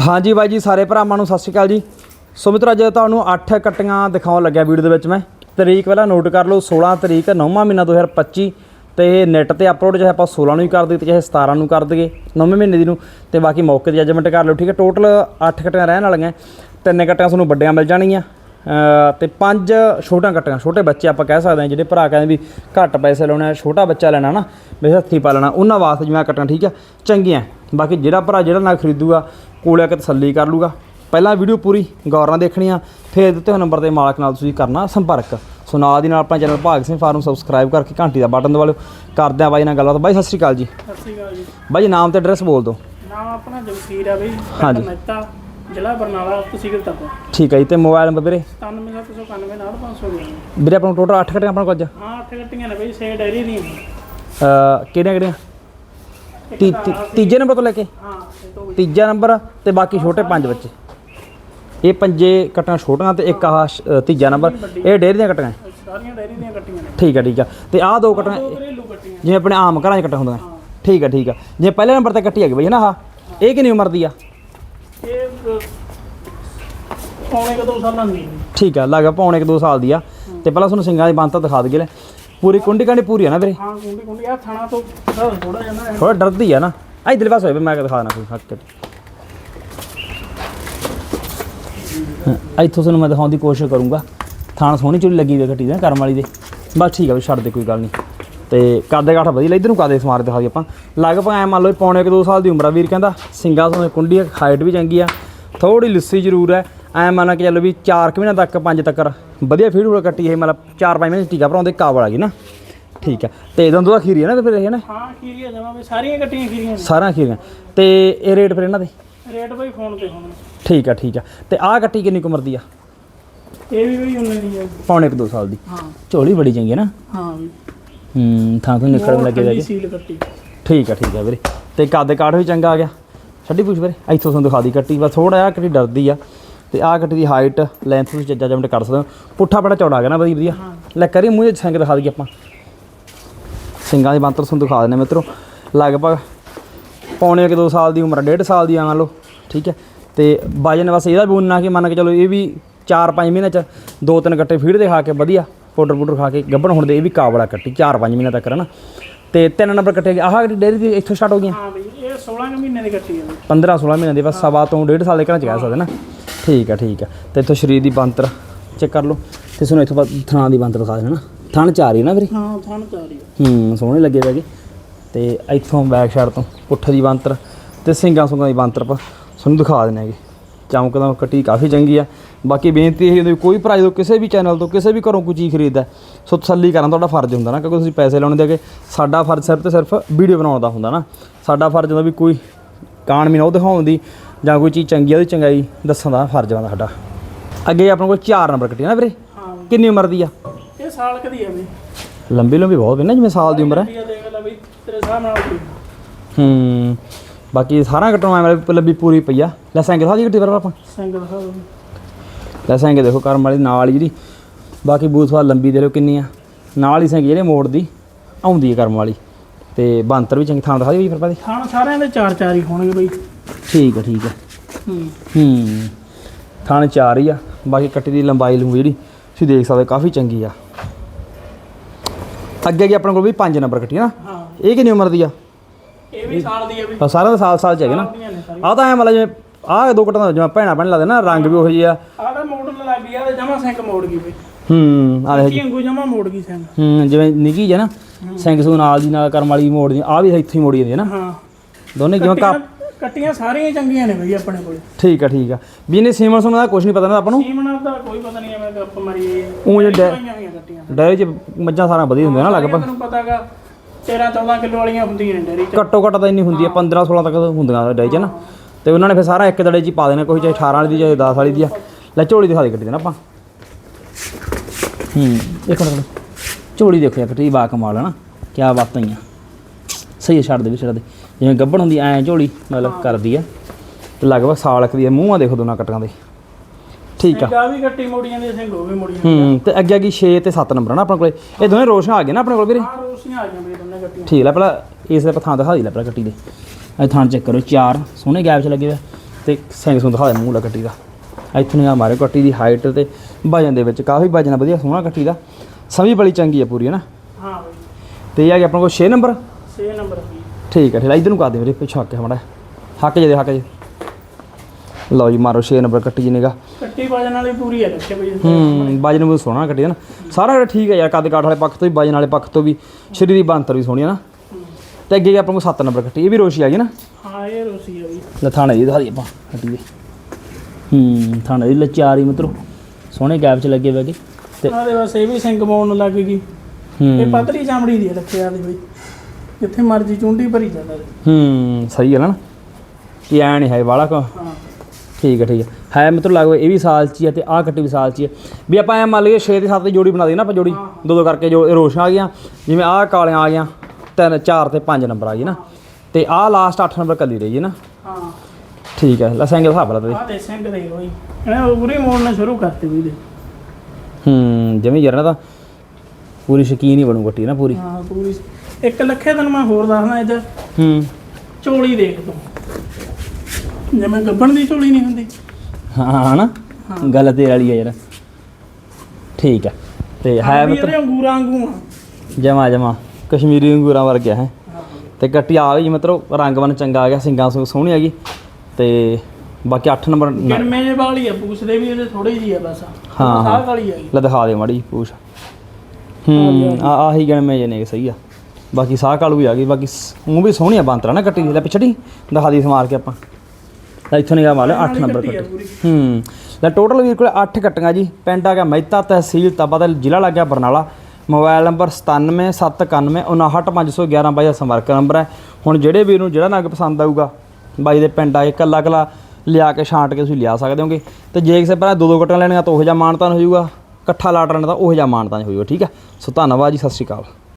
ਹਾਂਜੀ ਬਾਈ ਜੀ, ਸਾਰੇ ਭਰਾਵਾਂ ਨੂੰ ਸਤਿ ਸ਼੍ਰੀ ਅਕਾਲ ਜੀ। ਸੋ ਮਿੱਤਰੋ, ਅੱਜ ਤੁਹਾਨੂੰ 8 ਕੱਟੀਆਂ ਦਿਖਾਉਣ ਲੱਗਿਆ ਵੀਡੀਓ ਦੇ ਵਿੱਚ ਮੈਂ। ਤਰੀਕ ਪਹਿਲਾਂ ਨੋਟ ਕਰ ਲਓ 16 ਤਰੀਕ 9ਵਾਂ ਮਹੀਨਾ 2025 ਤੇ ਇਹ ਨੈਟ ਤੇ ਅਪਲੋਡ ਚਾਹੇ ਆਪਾਂ 16 ਨੂੰ ਹੀ ਕਰ ਦਈਏ ਚਾਹੇ 17 ਨੂੰ ਕਰ ਦਈਏ 9ਵੇਂ ਮਹੀਨੇ ਦੀ ਨੂੰ। ਤੇ ਬਾਕੀ ਮੌਕੇ ਦੀ ਜੱਜਮੈਂਟ ਕਰ ਲਓ, ਠੀਕ ਹੈ ਟੋਟਲ 8 ਕੱਟੀਆਂ ਰਹਿਣ ਵਾਲੀਆਂ, ਤਿੰਨ ਕੱਟੀਆਂ ਤੁਹਾਨੂੰ ਵੱਡੀਆਂ ਮਿਲ ਜਾਣਗੀਆਂ। ਤੇ ਪੰਜ ਛੋਟੀਆਂ ਕੱਟੀਆਂ ਛੋਟੇ ਬੱਚੇ ਆਪਾਂ ਕਹਿ ਸਕਦੇ ਹਾਂ ਜਿਹੜੇ ਭਰਾ ਕਹਿੰਦੇ ਵੀ ਘੱਟ ਪੈਸੇ ਲਾਉਣੇ ਛੋਟਾ ਬੱਚਾ ਲੈਣਾ ਨਾ ਵੀ ਹੱਥੀ ਪਾਲਣਾ ਉਹਨਾਂ ਵਾਸਤੇ ਜਿਵੇਂ ਕੱਟੀਆਂ ਠੀਕ ਆ? ਚੰਗੀਆਂ ਬਾਕੀ ਜਿਹੜਾ ਭਰਾ ਜਿਹੜਾ ਨਾ ਖਰੀਦੂਗਾ ਕੋਲੇ ਆ ਕੇ ਤਸੱਲੀ ਕਰ ਲੂਗਾ ਪਹਿਲਾਂ ਵੀਡੀਓ ਪੂਰੀ ਗੌਰ ਨਾਲ ਦੇਖਣੀ ਆ ਫਿਰ ਦਿੱਤੇ ਹੋਏ ਨੰਬਰ ਤੇ ਮਾਲਕ ਨਾਲ ਤੁਸੀਂ ਕਰਨਾ ਸੰਪਰਕ। ਸੋ ਨਾਲ ਦੀ ਨਾਲ ਆਪਣਾ ਚੈਨਲ ਭਾਗ ਸਿੰਘ ਫਾਰਮ ਸਬਸਕ੍ਰਾਈਬ ਕਰਕੇ ਘੰਟੀ ਦਾ ਬਟਨ ਦਬਾ ਲਿਓ। ਕਰਦੇ ਆ ਬਾਈ ਨਾਲ ਗੱਲਬਾਤ। ਬਾਈ ਸਤਿ ਸ਼੍ਰੀ ਅਕਾਲ ਜੀ। ਸਤਿ ਸ਼੍ਰੀ ਅਕਾਲ ਜੀ। ਬਾਈ ਨਾਮ ਤੇ ਐਡਰੈਸ ਬੋਲ ਦਿਓ। ਨਾਮ ਆਪਣਾ ਜਗਸੀਰ ਆ ਬਈ। ਹਾਂਜੀ। ਮਹਿਤਾ। ਜ਼ਿਲ੍ਹਾ ਬਰਨਾਲਾ ਤਹਿਸੀਲ ਤੱਕ ਠੀਕ ਹੈ ਜੀ ਤੇ ਮੋਬਾਈਲ ਨੰਬਰ ਵੀਰੇ? 9791 ਨਾਲ 500 ਵੀਰੇ ਆਪਣਾ ਟੋਟਲ 8 ਘੰਟੇ ਆਪਣਾ ਕੋਲ ਅੱਜ। ਹਾਂ ਅੱਠ ਗੱਟੀਆਂ ਨੇ ਬਈ ਸੇ ਡੈਰੀ ਅ, ਕਿਹੜੀਆਂ ਕਿਹੜੀਆਂ। ਤੀਜੇ ਨੰਬਰ ਤੋਂ ਲੈ ਕੇ? ਹਾਂ ਤੀਜਾ ਨੰਬਰ ਤੇ ਬਾਕੀ ਛੋਟੇ ਪੰਜ ਬੱਚੇ। ਇਹ ਪੰਜੇ ਕਟਾਂ ਛੋਟੀਆਂ ਤੇ ਇੱਕ ਆਹ ਤੀਜਾ ਨੰਬਰ। ਇਹ ਡੇਢ ਦੀਆਂ ਕਟਾਂ ਸਾਰੀਆਂ ਡੈਰੀ ਦੀਆਂ ਨੇ। ਠੀਕ ਹੈ ਠੀਕ ਹੈ। ਤੇ ਆਹ ਦੋ ਕਟਾਂ ਜਿਵੇਂ ਆਪਣੇ ਆਮ ਘਰਾਂ 'ਚ ਕਟਾਂ ਹੁੰਦੀਆਂ ਠੀਕ ਹੈ ਠੀਕ ਹੈ। ਜੇ ਪਹਿਲੇ ਨੰਬਰ ਤੇ ਕੱਟੀ ਹੈਗੀ ਬਈ ਨਾ ਆਹ? ਇਹ ਕਿੰਨੀ ਉਮਰ ਦੀ ਆ? ਪੌਣੇ ਕੁ ਦੋ ਸਾਲਾਂ ਦੀ ਹੈ ਠੀਕ ਹੈ ਲੱਗਾ ਪੌਣੇ ਇੱਕ ਦੋ ਸਾਲ ਦੀ ਆ। ਤੇ ਪਹਿਲਾਂ ਤੁਹਾਨੂੰ ਸਿੰਘਾਂ ਦੀ ਬੰਤਾ ਦਿਖਾ ਦਈਏ ਲੈ। ਪੂਰੀ ਕੁੰਡੀ ਕਾਂਡੀ ਪੂਰੀ ਆ ਨਾ ਵੀਰੇ? ਹਾਂ ਕੁੰਡੀ ਕੁੰਡੀ ਆ ਥਣਾ ਤੋਂ ਥੋੜਾ ਜਿਹਾ ਨਾ ਥੋੜਾ ਡਰਦੀ ਆ ਨਾ। ਆ ਇਧਰਲੇ ਪਾਸੇ ਹੋਏ ਵੀ ਮੈਂ ਦਿਖਾ ਦੇਣਾ ਕੋਈ ਹੱਕ ਹਾਂ, ਇੱਥੋਂ ਤੁਹਾਨੂੰ ਮੈਂ ਦਿਖਾਉਣ ਦੀ ਕੋਸ਼ਿਸ਼ ਕਰੂੰਗਾ। ਥਾਣ ਸੋਹਣੀ ਚੁੱਲੀ ਲੱਗੀ ਹੋਈ ਘਟੀ ਦੇ ਨਾ ਕਰਮ ਵਾਲੀ ਦੇ। ਬਸ ਠੀਕ ਆ ਵੀ ਛੱਡ ਦੇ ਕੋਈ ਗੱਲ ਨਹੀਂ ਤੇ ਕਾਦੇ ਕਾਠ ਵਧੀਆ ਇਧਰ ਨੂੰ ਕਾਦੇ ਸਮਾਰ ਦਿਖਾ ਦੀ ਆਪਾਂ। ਲਗਭਗ ਐ ਮੰਨ ਲਓ ਵੀ ਪੌਣੇ ਕੁ ਦੋ ਸਾਲ ਦੀ ਉਮਰ ਆ ਵੀਰ ਕਹਿੰਦਾ। ਸਿੰਗਾ ਸੋਨੇ ਕੁੰਡੀ ਆ ਹਾਈਟ ਵੀ ਚੰਗੀ ਆ। ਥੋੜੀ ਲਿੱਸੀ ਜ਼ਰੂਰ ਹੈ। ਐ ਮੰਨ ਕੇ ਚੱਲੋ ਵੀ 4 ਮਹੀਨਿਆਂ ਤੱਕ 5 ਤੱਕ ਵਧੀਆ ਫੀਡ ਫੂਡ ਕੱਟੀ ਇਹ ਮਤਲਬ 4-5 ਮਹੀਨੇ ਟੀਕਾ ਭਰਾਉਂਦੇ ਕਾਬਲ ਆ ਗਈ ਨਾ। ਠੀਕ ਆ ਤੇ ਇਦੋਂ ਦਾ ਖੀਰੀ ਹੈ ਨਾ ਫਿਰ ਇਹ ਨਾ? ਹਾਂ ਖੀਰੀਆਂ ਜਮਾ ਬਈ ਸਾਰੀਆਂ ਗੱਟੀਆਂ ਖੀਰੀਆਂ ਸਾਰਾ ਖੀਰੀਆਂ। ਤੇ ਇਹ ਰੇਟ ਫਿਰ ਇਹਨਾਂ ਦੇ? ਰੇਟ ਬਈ ਫੋਨ ਤੇ ਹੁਣ। ਠੀਕ ਆ ਠੀਕ ਆ ਤੇ ਆਹ ਕੱਟੀ ਕਿੰਨੀ ਕੁ ਉਮਰ ਦੀ ਆ? ਇਹ ਵੀ ਬਈ ਉਹਨਾਂ ਦੀ ਹੈ ਪੌਣੇ ਕੁ ਦੋ ਸਾਲ ਦੀ। ਹਾਂ। ਝੋਲੀ ਬੜੀ ਚੰਗੀ ਹੈ ਨਾ? ਹਾਂ ਹੂੰ ਥਾਂ ਤੋਂ ਨਿਕਲਣ ਲੱਗੇ ਸੀਲ ਕੱਟੀ। ਠੀਕ ਆ ਠੀਕ ਆ ਵੀਰੇ। ਤੇ ਕੱਦ ਕਾਠ ਵੀ ਚੰਗਾ ਆ ਗਿਆ? ਛੱਡੀ ਪੁੱਛ ਵੀਰੇ ਇੱਥੋਂ ਤੁਹਾਨੂੰ ਦਿਖਾ ਦੀ ਕੱਟੀ ਬਸ ਥੋੜਾ ਜਿਹਾ ਕੱਟੀ ਡਰਦੀ ਆ। ਤੇ ਆਹ ਕੱਟੀ ਦੀ ਹਾਈਟ ਲੈਂਥ ਤੁਸੀਂ ਜੱਜਾ ਜਮਟ ਕਰ ਸਕਦੇ ਹੋ। ਪੁੱਠਾ ਬੜਾ ਚੌੜਾ ਗਿਆ ਨਾ ਵਧੀਆ। ਵਧੀਆ ਲੈ ਕਰੀ ਮੂੰਹ ਸਿੰਘ ਦਿਖਾ ਦਈਏ ਆਪਾਂ। ਸਿੰਘਾਂ ਦੀ ਬੰਤਰ ਤੁਹਾਨੂੰ ਦਿਖਾ ਦਿੰਦੇ ਮਿੱਤਰੋ। ਲਗਭਗ ਪੌਣੇ ਕਿ 2 ਸਾਲ ਦੀ ਉਮਰ ਆ, ਡੇਢ ਸਾਲ ਦੀ ਆ ਮੰਨ ਲਓ ਠੀਕ ਹੈ। ਤੇ ਵਜਨ ਬਸ ਇਹਦਾ ਵੀ ਉਨਾ ਕਿ ਮੰਨ ਕੇ ਚਲੋ ਇਹ ਵੀ 4-5 ਮਹੀਨੇ ਚ ਦੋ ਤਿੰਨ ਗੱਟੇ ਫੀਡ ਦੇ ਖਾ ਕੇ ਵਧੀਆ ਪਾਊਡਰ ਪੂਡਰ ਖਾ ਕੇ ਗੱਭਣ ਹੁਣ ਦੇ ਇਹ ਵੀ ਕਾਬਲਾ ਕੱਟੀ 4-5 ਮਹੀਨੇ ਤੱਕ ਨਾ। ਤੇ ਤਿੰਨ ਨੰਬਰ ਕੱਟੇ ਆਹ ਡੇਰੀ ਦੀ ਇੱਥੋਂ ਸਟਾਰਟ ਹੋ ਗਈਆਂ? ਹਾਂ ਬਈ। 16 ਕੁ ਮਹੀਨੇ ਦੀ ਕੱਟੀ ਹੈ ਬਈ 15-16 ਮਹੀਨੇ ਦੀ ਬਸ ਸਵਾ ਤੋਂ ਡੇਢ ਸਾਲ ਦੇ ਘਰਾਂ ਚ ਕਹਿ ਸਕਦੇ ਨਾ। ਠੀਕ ਆ ਠੀਕ ਆ ਤੇ ਇੱਥੋਂ ਸਰੀਰ ਦੀ ਬੰਤਰ ਚੈੱਕ ਕਰ ਲਓ। ਤੇ ਤੁਹਾਨੂੰ ਇੱਥੋਂ ਬਾਅਦ ਥਣਾ ਦੀ ਬੰਤਰ ਦਿਖਾ ਦੇਣਾ ਨਾ। ਥਣ ਚਾਰ ਹੀ ਨਾ ਵੀਰੇ? ਹਾਂ ਥਣ ਚਾਰੀ ਆ। ਹੂੰ। ਸੋਹਣੇ ਲੱਗੇ ਵੈਗੇ ਤੇ ਇੱਥੋਂ ਬੈਕ ਸਾਈਡ ਤੋਂ ਪੁੱਠ ਦੀ ਬੰਤਰ ਤੇ ਸਿੰਘਾਂ ਸੁੰਗਾਂ ਦੀ ਬੰਤਰ ਪਰ ਤੁਹਾਨੂੰ ਦਿਖਾ ਦਿੰਦੇ ਹੈਗੇ। ਚਮਕਦਾ ਕੱਟੀ ਕਾਫੀ ਚੰਗੀ ਆ। ਬਾਕੀ ਬੇਨਤੀ ਇਹ ਹੁੰਦੀ ਵੀ ਕੋਈ ਭਰਾ ਜਦੋਂ ਕਿਸੇ ਵੀ ਚੈਨਲ ਤੋਂ ਕਿਸੇ ਵੀ ਘਰੋਂ ਕੋਈ ਚੀਜ਼ ਖਰੀਦਦਾ ਸੋ ਤਸੱਲੀ ਕਰਨਾ ਤੁਹਾਡਾ ਫਰਜ਼ ਹੁੰਦਾ ਨਾ ਕਿਉਂਕਿ ਤੁਸੀਂ ਪੈਸੇ ਲਾਉਣੇ ਦੇ ਕੇ ਸਾਡਾ ਫਰਜ਼ ਸਿਰਫ ਤੇ ਸਿਰਫ ਵੀਡੀਓ ਬਣਾਉਣ ਦਾ ਹੁੰਦਾ ਨਾ। ਸਾਡਾ ਫਰਜ਼ ਹੁੰਦਾ ਵੀ ਕੋਈ ਕਾਣ ਮੀਨਾ ਉਹ ਦਿਖਾਉਣ ਦੀ ਜਾਂ ਕੋਈ ਚੀਜ਼ ਚੰਗੀ ਆ ਉਹਦੀ ਚੰਗਾਈ ਦੱਸਣ ਦਾ ਫਰਜ਼ ਹੁੰਦਾ ਸਾਡਾ। ਅੱਗੇ ਆਪਣੇ ਕੋਲ 4 ਨੰਬਰ ਕੱਟੀ ਨਾ ਵੀਰੇ? ਹਾਂ। ਕਿੰਨੀ ਉਮਰ ਦੀ ਆ? ਇਹ ਸਾਲ ਕਦੀ ਹੈ ਬਈ ਲੰਬੀ ਲੰਬੀ ਬਹੁਤ ਵੀ ਨਾ ਜਿਵੇਂ ਸਾਲ ਦੀ ਉਮਰ ਹੈ। ਹੂੰ। ਬਾਕੀ ਸਾਰਾ ਕਟਣਾ ਐਵੇਂ ਲੱਭੀ ਪੂਰੀ ਪਈ ਆ। ਲੈ ਸੰਗੇ ਸਾਦੀ ਗੱਡੀ ਪਰ ਆਪਾਂ। ਬਈ ਲੈ ਸੰਗੇ ਦੇਖੋ ਕਰਮ ਵਾਲੀ ਨਾਲ ਹੀ ਜਿਹੜੀ। ਬਾਕੀ ਬੂਥ ਵਾਲ ਲੰਬੀ ਦੇ ਲੋ ਕਿੰਨੀ ਆ। ਨਾਲ ਹੀ ਸੰਗੇ ਜਿਹੜੇ ਮੋੜ ਦੀ ਆਉਂਦੀ ਹੈ ਕਰਮ ਵਾਲੀ। ਤੇ ਬੰਤਰ ਵੀ ਚੰਗੀ ਥਾਂ ਦਿਖਾ ਦੀ ਫਿਰ ਪਾਦੀ ਥਣ ਸਾਰਿਆਂ ਦੇ ਚਾਰ ਚਾਰ ਹੀ ਹੋਣਗੇ ਬਈ। ਠੀਕ ਆ ਠੀਕ ਆ। ਹੂੰ। ਹੂੰ। ਥਾਂ ਚਾਰ ਹੀ ਆ। ਬਾਕੀ ਕੱਟੀ ਦੀ ਲੰਬਾਈ ਲੰਬੀ ਜਿਹੜੀ ਤੁਸੀਂ ਦੇਖ ਸਕਦੇ ਕਾਫੀ ਚੰਗੀ ਆ। ਅੱਗੇ ਅੱਗੇ ਆਪਣੇ ਕੋਲ ਵੀ 5 ਨੰਬਰ ਕੱਟੀ ਆ ਨਾ ਇਹ ਕਿੰਨੀ ਉਮਰ ਦੀ ਆ? ਇਹ ਵੀ ਸਾਲ ਦੀ ਹੈ ਸਾਰਾ ਦਾ ਸਾਲ ਸਾਲ ਚ ਹੈਗੇ ਨਾ। ਸਾਲ ਦੀਆਂ ਨੇ ਸਾਰੀਆਂ। ਆਹ ਤਾਂ ਐ ਮਤਲਬ ਜਿਵੇਂ ਆਹ ਦੋ ਕਟਾਂ ਦਾ ਜਿਵੇਂ ਭੈਣਾ ਭੈਣ ਲੱਗਦੇ ਨਾ ਰੰਗ ਵੀ ਉਹੋ ਜਿਹੇ ਆ। ਆਹ ਤਾਂ ਮੋੜਨ ਲੱਗ ਗਿਆ ਤੇ ਜਮਾ ਸਿੰਘ ਮੋੜ ਗਈ ਬਈ। ਹੂੰ ਆ ਦੇਖ ਕੀ ਅੰਗੂ ਜਮਾ ਮੋੜ ਗਈ ਸਿੰਘ। ਹੂੰ ਜਿਵੇਂ ਨਿੱਕੀ ਜਿਹੀ ਨਾ ਸਿੰਘ ਸੂ ਨਾਲ ਦੀ ਨਾਲ ਕਰਮ ਵਾਲੀ ਮੋੜਦੀ ਆ ਵੀ ਇੱਥੋਂ ਹੀ ਮੋੜੀ ਜਾਂਦੀ ਹੈ ਨਾ। ਹਾਂ। ਦੋਨੇ ਜਿਵੇਂ ਕੱਪ ਕੱਟੀਆਂ- ਕੱਟੀਆਂ ਸਾਰੀਆਂ ਚੰਗੀਆਂ ਨੇ ਬਈ ਆਪਣੇ ਕੋਲ। ਠੀਕ ਆ ਠੀਕ ਆ। ਵੀ ਇਹਨੇ ਸੀਮਨ ਸੁਣਾ ਦਾ ਕੁਝ ਨਹੀਂ ਪਤਾ ਨਾ ਆਪਾਂ ਨੂੰ। ਸੀਮਣਾ ਦਾ ਕੋਈ ਪਤਾ ਨਹੀਂ ਐਵੇਂ ਗੱਪ ਮਾਰੀ ਊਂ ਜੇ ਡੈ- ਡੈਰੀ ਚ ਮੱਝਾਂ ਸਾਰਾ ਵਧੀਆ ਹੁੰਦੀਆਂ ਨਾ ਲਗਭਗ। ਤੈਨੂੰ ਪਤਾਗਾ 13 14 ਕਿਲੋ ਵਾਲੀਆਂ ਹੁੰਦੀਆਂ ਨੇ ਡੈਰੀ ਚ। ਘੱਟੋ ਘੱਟ ਤਾਂ ਇੰਨੀ ਹੁੰਦੀ ਆ 15 16 ਤੱਕ ਹੁੰਦੀਆਂ ਡੈਰੀ ਚ ਨਾ। ਤੇ ਉਹਨਾਂ ਨੇ ਫਿਰ ਸਾਰਾ ਇੱਕ ਦੜੇ ਚ ਹੀ ਪਾ ਦੇਣਾ ਕੋਈ ਚਾਹੇ 18 ਵਾਲੀ ਦੀ ਚਾਹੇ 10 ਵਾਲੀ ਦੀ ਆ। ਲੈ ਝੋਲੀ ਦਿਖਾ ਦੇ ਕੱਟੀ ਦੇ ਨਾ ਆਪਾਂ। ਹੂੰ ਇੱਕ ਮਿੰਟ ਝੋਲੀ ਦੇਖੋ ਇੱਕ ਟੀ ਬਾ ਕਮਾਲ ਹੈ ਨਾ ਕੀ ਬਾਤਾਂ ਹੀ ਆ। ਸਹੀ ਹੈ, ਛੱਡ ਦੇ ਵੀ ਛੱਡ ਦੇ। ਜਿਵੇਂ ਗੱਬਣ ਹੁੰਦੀ ਐ ਝੋਲੀ ਮਤਲਬ ਕਰਦੀ ਆ। ਤੇ ਲਗਭਗ ਸਾਲਕ ਦੀ ਆ ਮੂੰਹਾਂ ਦੇਖੋ ਦੋਨਾਂ ਕਟਕਾਂ ਦੇ। ਠੀਕ ਆ। ਗਾ ਵੀ ਮੋੜੀਆਂ ਦੇ ਸਿੰਘ ਉਹ ਵੀ ਮੋੜੀਆਂ ਹੂੰ ਤੇ ਅੱਗੇ ਅੱਗੇ 6 ਤੇ 7 ਨੰਬਰ ਆ ਨਾ ਆਪਣੇ ਕੋਲੇ। ਇਹ ਦੋਨੇ ਰੋਸ਼ਨਾਂ ਆ ਗਏ ਨਾ ਆਪਣੇ ਕੋਲ ਵੀਰੇ? ਆ ਰੋਸੀਆਂ ਆ ਗਈਆਂ ਬਈ ਕੱਟੀਆਂ ਠੀਕ ਲੈ ਪਹਿਲਾਂ ਇਸ ਦੇ ਪਥਾਂ ਦਿਖਾ ਦੀ ਲੈ ਪਹਿਲਾਂ ਕੱਟੀ ਦੇ। ਇਹ ਥਾਂ ਚੈੱਕ ਕਰੋ ਚਾਰ ਸੋਹਣੇ ਗੈਪ 'ਚ ਲੱਗੇ ਹੋਏ ਆ ਤੇ ਸਿੰਘ ਸੁੰਦ ਦਿਖਾ ਦੇ ਮੂੰਹ ਲਾ ਕੱਟੀ ਦਾ। ਇੱਥੋਂ ਨਿਗਾ ਮਾਰੇ ਕੱਟੀ ਦੀ ਹਾਈਟ ਤੇ ਵਜਨ ਦੇ ਵਿੱਚ ਕਾਫੀ ਵਜਨ ਆ ਵਧੀਆ ਸੋਹਣਾ ਕੱਟੀ ਦਾ। ਸਮਝ ਬੜੀ ਚੰਗੀ ਹੈ ਪੂਰੀ ਹੈ ਨਾ ਹਾਂ ਬਾਈ। ਤੇ ਇਹ ਆ ਗਿਆ ਆਪਣਾ ਕੋਲ 6 ਨੰਬਰ? 6 ਨੰਬਰ। ਠੀਕ ਹੈ ਠੀਕ ਹੈ ਇਧਰ ਨੂੰ ਕਰ ਦੇ ਮੇਰੇ ਪਿੱਛੇ ਹੱਕ ਮੜਾ ਹੱਕ ਜੇ ਦੇ ਹੱਕ ਜੇ ਲਓ ਜੀ ਮਾਰੋ 6 ਨੰਬਰ ਕੱਟੀ ਜੀ ਨਿਗਾ ਕੱਟੀ ਵਜਨ ਵਾਲੀ ਪੂਰੀ ਹੈ ਲੱਖੇ ਬਈ ਹੂੰ ਵਜਨ ਵੀ ਸੋਹਣਾ ਕੱਟੀ ਹੈ ਨਾ ਸਾਰਾ ਕੁਝ ਠੀਕ ਹੈ ਯਾਰ ਕੱਦ ਕਾਠ ਵਾਲੇ ਪੱਖ ਤੋਂ ਵੀ ਵਜਨ ਵਾਲੇ ਪੱਖ ਤੋਂ ਵੀ ਸਰੀਰ ਦੀ ਬਣਤਰ ਵੀ ਸੋਹਣੀ ਹੈ ਨਾ। ਤੇ ਅੱਗੇ ਆਪਾਂ ਨੂੰ 7 ਨੰਬਰ ਕੱਟੀ ਇਹ ਵੀ ਰੋਸ਼ੀ ਆ ਗਈ ਨਾ? ਹਾਂ ਇਹ ਰੋਸੀ ਆ ਬਈ ਲੈ ਥਾਣੇ ਦੀ ਦਿਖਾ ਆਪਾਂ ਕੱਟੀ ਦੇ ਹੂੰ ਥਾਣੇ ਦੀ ਲਚਾਰੀ ਮਤਲਬ ਸੋਹਣੇ ਗੈਪ 'ਚ ਲੱਗੇ ਹੋਏ ਤੇ ਆਹ ਦੇ ਬਸ ਇਹ ਵੀ ਸਿੰਗ ਪਾਉਣ ਲੱਗ ਗਈ। ਇਹ ਪਤਲੀ ਚਾਮੜੀ ਦੀ ਹੈ ਲੱਖੇ ਵਾਲੀ ਬਈ। ਜਿੱਥੇ ਮਰਜ਼ੀ ਚੁੰਡੀ ਭਰੀ ਜਾਂਦਾ। ਹੂੰ ਸਹੀ ਹੈ ਨਾ। ਕਿ ਐ ਨਹੀਂ ਹੈ ਵਾਲਾ ਕੋ ਹਾਂ। ਠੀਕ ਹੈ ਠੀਕ ਹੈ। ਹੈ ਮਤਲਬ ਲੱਗੋ ਇਹ ਵੀ ਸਾਲ ਚ ਹੀ ਹੈ ਤੇ ਆਹ ਕੱਟੀ ਵੀ ਸਾਲ ਚ ਹੀ ਹੈ। ਵੀ ਆਪਾਂ ਐ ਮੰਨ ਲਈਏ 6 ਤੇ 7 ਦੀ ਜੋੜੀ ਬਣਾ ਦਈਏ ਨਾ ਆਪਾਂ ਜੋੜੀ ਦੋ ਦੋ ਕਰਕੇ ਜੋ ਰੋਸ਼ਾਂ ਆ ਗਈਆਂ। ਜਿਵੇਂ ਆਹ ਕਾਲੀਆਂ ਆ ਗਈਆਂ ਤਿੰਨ ਚਾਰ ਤੇ 5 ਨੰਬਰ ਆ ਗਈ ਨਾ। ਤੇ ਆਹ ਲਾਸਟ 8 ਨੰਬਰ ਕੱਲੀ ਰਹੀ ਹੈ ਨਾ। ਹਾਂ। ਠੀਕ ਹੈ ਲੈ ਸਿੰਘ ਹਿਸਾਬ ਲਾ ਦੇ। ਆਹ ਦੇ ਇਹਨੇ ਪੂਰੀ ਮੋੜਨਾ ਸ਼ੁਰੂ ਕਰਤੀ ਬਈ ਦੇ ਹੂੰ ਜਿਵੇਂ ਯਾਰ ਨਾ ਤਾਂ ਪੂਰੀ ਸ਼ਕੀਨ ਹੀ ਬਣੂ ਗੱਟੀ ਨਾ ਪੂਰੀ। ਹਾਂ ਪੂਰੀ ਇੱਕ ਲੱਖੇ ਤੈਨੂੰ ਮੈਂ ਹੋਰ ਦੱਸਣਾ ਇਹ 'ਚ ਹੂੰ। ਝੋਲੀ ਦੇਖ ਤੂੰ। ਜਿਵੇਂ ਗੱਬਣ ਦੀ ਝੋਲੀ ਨਹੀਂ ਹੁੰਦੀ। ਹਾਂ ਹਨਾ? ਗੱਲ ਤੇਰੇ ਵਾਲੀ ਹੈ ਯਾਰ। ਠੀਕ ਹੈ ਤੇ ਹੈ ਵੀ ਮਤਲਬ ਇਹਦੇ ਅੰਗੂਰਾਂ ਵਾਂਗੂ ਆ। ਜਮਾ ਜਮਾ। ਕਸ਼ਮੀਰੀ ਅੰਗੂਰਾਂ ਵਰਗਿਆ ਹੈ? ਤੇ ਕੱਟੀ ਆ ਗਈ ਮਤਲਬ ਰੰਗ ਬਨ ਚੰਗਾ ਆ ਗਿਆ ਸਿੰਗਾਂ ਸੁ ਸੋਹਣੀ ਹੈਗੀ। ਤੇ ਬਾਕੀ 8 ਨੰਬਰ ਨ- ਗਿਰਮੇ ਜੇ ਵਾਲੀ ਆ ਪੁੱਛਦੇ ਵੀ ਇਹਦੇ ਥੋੜੀ ਜੀ ਆ ਬਸ। ਹਾਂ, ਸਾਹ ਵਾਲੀ ਹੈਗੀ ਲੈ ਦਿਖਾ ਦੇ ਮਾੜੀ ਪੂਛ। ਹੂੰ ਆ ਆਹੀ ਗਣਮੇ ਜੇ ਨੇ ਸਹੀ ਆ। ਬਾਕੀ ਸਾਹ ਕਾਲੂ ਵੀ ਆ ਗਈ ਬਾਕੀ ਉਹ ਵੀ ਸੋਹਣੀ ਆ ਬਾਂਤਰਾ ਨਾ ਕੱਟੀ ਦੀ ਲੈ ਪਿਛੜੀ ਦਿਖਾ ਦੀ ਸਮਾਰ ਕੇ ਆਪਾਂ। ਇੱਥੋਂ ਨਿਗਾ ਮਾਰ 8 ਨੰਬਰ ਕੱਟੀ ਕੱਟੀ। ਹੂੰ। ਲੈ ਟੋਟਲ ਵੀਰ ਕੋਲ 8 ਕੱਟੀਆਂ ਜੀ। ਪਿੰਡ ਆ ਗਿਆ ਮਹਿਤਾ ਤਹਿਸੀਲ ਤਬਾ ਦਾ ਜ਼ਿਲ੍ਹਾ ਲੱਗ ਗਿਆ ਬਰਨਾਲਾ। ਮੋਬਾਈਲ ਨੰਬਰ 97791511 ਬਾਈ ਦਾ ਸੰਪਰਕ ਨੰਬਰ ਹੈ। ਹੁਣ ਜਿਹੜੇ ਵੀਰ ਨੂੰ ਜਿਹੜਾ ਨਗ ਪਸੰਦ ਆਊਗਾ ਬਾਈ ਦੇ ਪਿੰਡ ਆ ਕੇ ਕੱਲਾ ਕੱਲਾ ਲਿਆ ਕੇ ਛਾਂਟ ਕੇ ਤੁਸੀਂ ਲਿਆ ਸਕਦੇ ਹੋਗੇ। ਤੇ ਜੇ ਕਿਸੇ ਭਰਾ ਦੋ ਦੋ ਕੱਟੀਆਂ ਲੈਣੀਆਂ ਤਾਂ ਉਹ ਜਿਹਾ ਮਾਨਤਾਨ ਹੋ ਜਾਊਗਾ ਇਕੱਠਾ ਲਾਟ ਲੈਣਾ ਤਾਂ ਉਹ ਜਿਹਾ ਮਾਨਤਾਨ ਹੋ ਜਾਊਗਾ ਠੀਕ ਹੈ? ਸੋ ਧੰਨਵਾਦ ਜੀ ਸਤਿ ਸ਼੍ਰੀ ਅਕਾਲ।